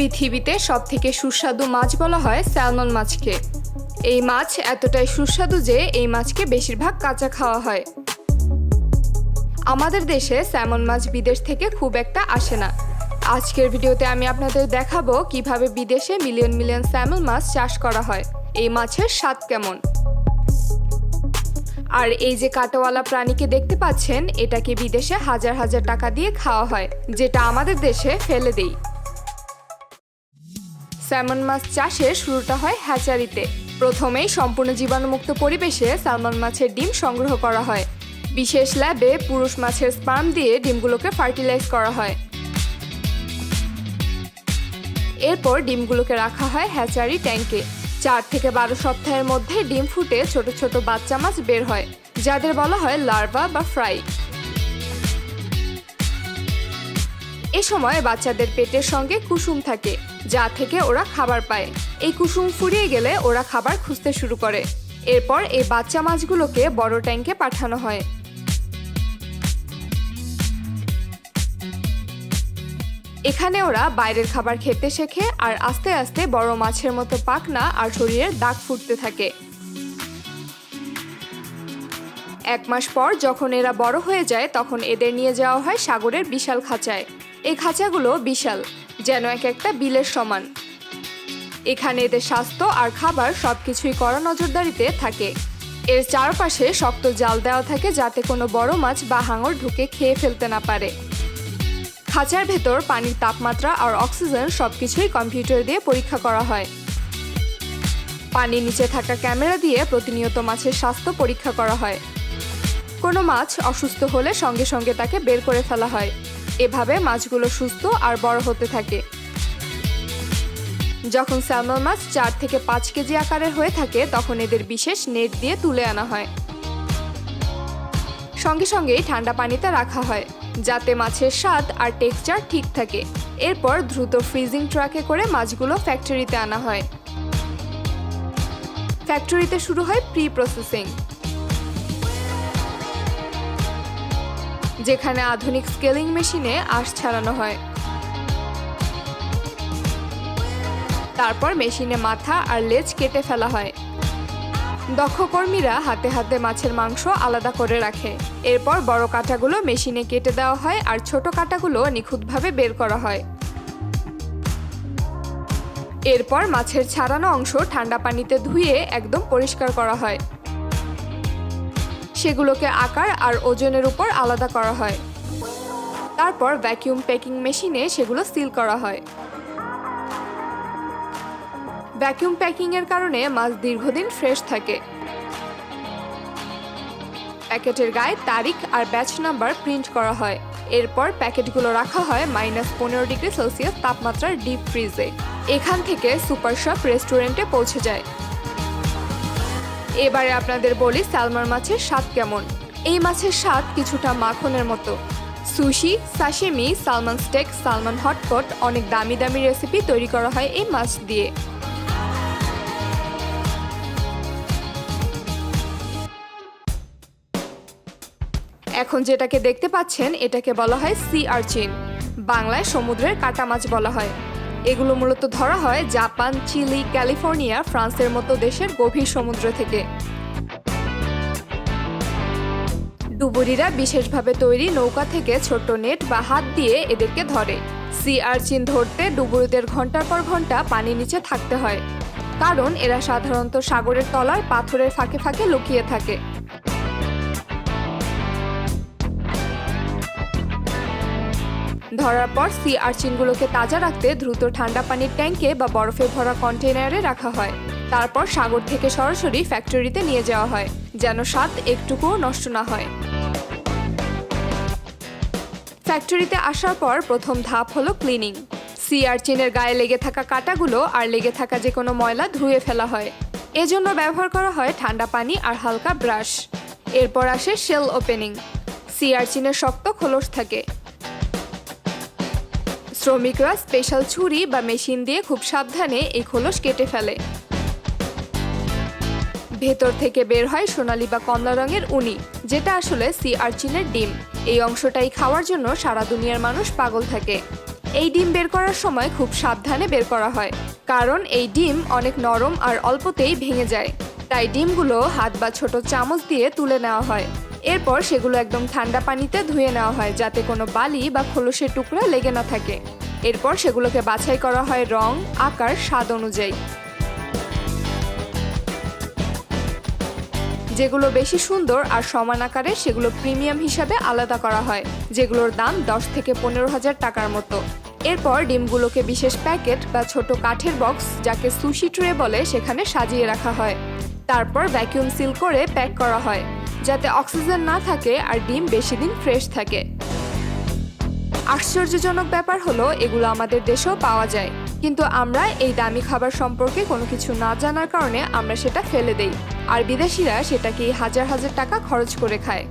পৃথিবীতে সবথেকে সুস্বাদু মাছ বলা হয় স্যালমন মাছকে। এই মাছ এতটাই সুস্বাদু যে এই মাছকে বেশিরভাগ কাঁচা খাওয়া হয়। আমাদের দেশে স্যামন মাছ বিদেশ থেকে খুব একটা আসে না। আজকের ভিডিওতে আমি আপনাদের দেখাবো কীভাবে বিদেশে মিলিয়ন মিলিয়ন স্যামন মাছ চাষ করা হয়। এই মাছের স্বাদ কেমন? আর এই যে কাটাওয়ালা প্রাণীকে দেখতে পাচ্ছেন, এটাকে বিদেশে হাজার হাজার টাকা দিয়ে খাওয়া হয়, যেটা আমাদের দেশে ফেলে দেই। স্যামন মাছ চাষের শুরুটা হয় হ্যাচারিতে। প্রথমেই সম্পূর্ণ জীবাণুমুক্ত পরিবেশে স্যালমন মাছের ডিম সংগ্রহ করা হয়। বিশেষ ল্যাবে পুরুষ মাছের স্পার্ম দিয়ে ডিমগুলোকে ফার্টিলাইজ করা হয়। এরপর ডিমগুলোকে রাখা হয় হ্যাচারি ট্যাঙ্কে চার থেকে বারো সপ্তাহের মধ্যে ডিম ফুটে ছোট ছোট বাচ্চা মাছ বের হয়, যাদের বলা হয় লার্ভা বা ফ্রাই। এ সময় বাচ্চাদের পেটের সঙ্গে কুসুম থাকে, যা থেকে ওরা খাবার পায়। এই কুসুম ফুরিয়ে গেলে ওরা খাবার খুঁজতে শুরু করে। এরপর এই বাচ্চা মাছগুলোকে বড় ট্যাঙ্কে পাঠানো হয়। এখানে ওরা বাইরের খাবার খেতে শেখে আর আস্তে আস্তে বড় মাছের মতো পাকনা আর শরীরের দাগ ফুটতে থাকে। এক মাস পর যখন এরা বড় হয়ে যায়, তখন এদের নিয়ে যাওয়া হয় সাগরের বিশাল খাঁচায়। এই খাঁচাগুলো বিশাল, যেন এক একটা বিলের সমান। এখানে এদের স্বাস্থ্য আর খাবার সবকিছুই কড়া নজরদারিতে থাকে। এর চারপাশে শক্ত জাল দেওয়া থাকে যাতে কোনো বড় মাছ বা হাঙর ঢুকে খেয়ে ফেলতে না পারে। খাঁচার ভেতর পানির তাপমাত্রা আর অক্সিজেন সবকিছুই কম্পিউটার দিয়ে পরীক্ষা করা হয়। পানির নিচে থাকা ক্যামেরা দিয়ে প্রতিনিয়ত মাছের স্বাস্থ্য পরীক্ষা করা হয়। কোনো মাছ অসুস্থ হলে সঙ্গে সঙ্গে তাকে বের করে ফেলা হয়। এভাবে মাছগুলো সুস্থ আর বড় হতে থাকে। যখন স্যালমন মাছ চার থেকে পাঁচ কেজি আকারের হয়ে থাকে, তখন এদের বিশেষ নেট দিয়ে তুলে আনা হয়। সঙ্গে সঙ্গেই ঠান্ডা পানিতে রাখা হয়, যাতে মাছের স্বাদ আর টেক্সচার ঠিক থাকে। এরপর দ্রুত ফ্রিজিং ট্রাকে করে মাছগুলো ফ্যাক্টরিতে আনা হয়। ফ্যাক্টরিতে শুরু হয় প্রি প্রসেসিং যেখানে আধুনিক স্কেলিং মেশিনে আঁশ ছাড়ানো হয়। তারপর মেশিনে মাথা আর লেজ কেটে ফেলা হয়। দক্ষ কর্মীরা হাতে হাতে মাছের মাংস আলাদা করে রাখে। এরপর বড় কাঁটাগুলো মেশিনে কেটে দেওয়া হয় আর ছোট কাঁটাগুলো নিখুঁতভাবে বের করা হয়। এরপর মাছের ছাড়ানো অংশ ঠান্ডা পানিতে ধুয়ে একদম পরিষ্কার করা হয়। সেগুলোকে আকার আর ওজনের উপর আলাদা করা হয়। তারপর ভ্যাকিউম প্যাকিং মেশিনে সেগুলো সিল করা হয়। ভ্যাকিউম প্যাকিংয়ের কারণে মাছ দীর্ঘদিন ফ্রেশ থাকে। প্যাকেটের গায়ে তারিখ আর ব্যাচ নাম্বার প্রিন্ট করা হয়। এরপর প্যাকেটগুলো রাখা হয় মাইনাস পনেরো ডিগ্রি সেলসিয়াস তাপমাত্রার ডিপ ফ্রিজে এখান থেকে সুপার শপ রেস্টুরেন্টে পৌঁছে যায়। এবারে আপনাদের বলি স্যালমন মাছের স্বাদ কেমন? এই মাছের স্বাদ কিছুটা মাখনের মতো। Sushi sashimi salmon steak salmon hotpot অনেক দামি দামি রেসিপি তৈরি করা হয় এই মাছ দিয়ে। এখন যেটাকে দেখতে পাচ্ছেন, এটাকে বলা হয় সি আর্চিন বাংলায় সমুদ্রের কাটা মাছ বলা হয়। এগুলো মূলত ধরা হয় জাপান, চিলি, ক্যালিফোর্নিয়া, ফ্রান্সের মতো দেশের গভীর সমুদ্র থেকে। ডুবুরিরা বিশেষভাবে তৈরি নৌকা থেকে ছোট্ট নেট বা হাত দিয়ে এদেরকে ধরে। সি আর্চিন ধরতে ডুবুরিদের ঘণ্টার পর ঘণ্টা পানি নিচে থাকতে হয়। কারণ এরা সাধারণত সাগরের তলায় পাথরের ফাঁকে ফাঁকে লুকিয়ে থাকে। ধরার পর সি আর্চিনগুলোকে তাজা রাখতে দ্রুত ঠান্ডা পানির ট্যাঙ্কে বা বরফে ভরা কন্টেনারে রাখা হয়। তারপর সাগর থেকে সরাসরি ফ্যাক্টরিতে নিয়ে যাওয়া হয়, যেন স্বাদ একটুকুও নষ্ট না হয়। ফ্যাক্টরিতে আসার পর প্রথম ধাপ হলো ক্লিনিং। সি আর্চিনের গায়ে লেগে থাকা কাঁটাগুলো আর লেগে থাকা যে কোনো ময়লা ধুয়ে ফেলা হয়। এজন্য ব্যবহার করা হয় ঠান্ডা পানি আর হালকা ব্রাশ। এরপর আসে শেল ওপেনিং। সি আর্চিনের শক্ত খোলস থাকে। শ্রমিকরা স্পেশাল ছুরি বা মেশিন দিয়ে খুব সাবধানে এই খোলস কেটে ফেলে। ভেতর থেকে বের হয় সোনালি বা কমলা রঙের উনি, যেটা আসলে সি আর্চিনের ডিম। এই অংশটাই খাওয়ার জন্য সারা দুনিয়ার মানুষ পাগল থাকে। এই ডিম বের করার সময় খুব সাবধানে বের করা হয়, কারণ এই ডিম অনেক নরম আর অল্পতেই ভেঙে যায়। তাই ডিমগুলো হাত বা ছোট চামচ দিয়ে তুলে নেওয়া হয়। এরপর সেগুলো একদম ঠান্ডা পানিতে ধুয়ে নেওয়া হয় যাতে কোনো বালি বা খোলসের টুকরা লেগে না থাকে। এরপর সেগুলোকে বাছাই করা হয় রং, আকার, স্বাদ অনুযায়ী। যেগুলো বেশি সুন্দর আর সমান আকারের সেগুলো প্রিমিয়াম হিসাবে আলাদা করা হয়, যেগুলোর দাম দশ থেকে পনেরো হাজার টাকার মতো। এরপর ডিমগুলোকে বিশেষ প্যাকেট বা ছোট কাঠের বক্স, যাকে সুশি ট্রে বলে, সেখানে সাজিয়ে রাখা হয়। তারপর ভ্যাকিউম সিল করে প্যাক করা হয়। যাতে অক্সিজেন না থাকে আর ডিম বেশি দিন ফ্রেশ থাকে। আশ্চর্যজনক ব্যাপার হলো, এগুলো আমাদের দেশেও পাওয়া যায়। কিন্তু আমরা এই দামি খাবার সম্পর্কে কোনো কিছু না জানার কারণে আমরা সেটা ফেলে দেই। আর বিদেশিরা সেটাকে হাজার হাজার টাকা খরচ করে খায়।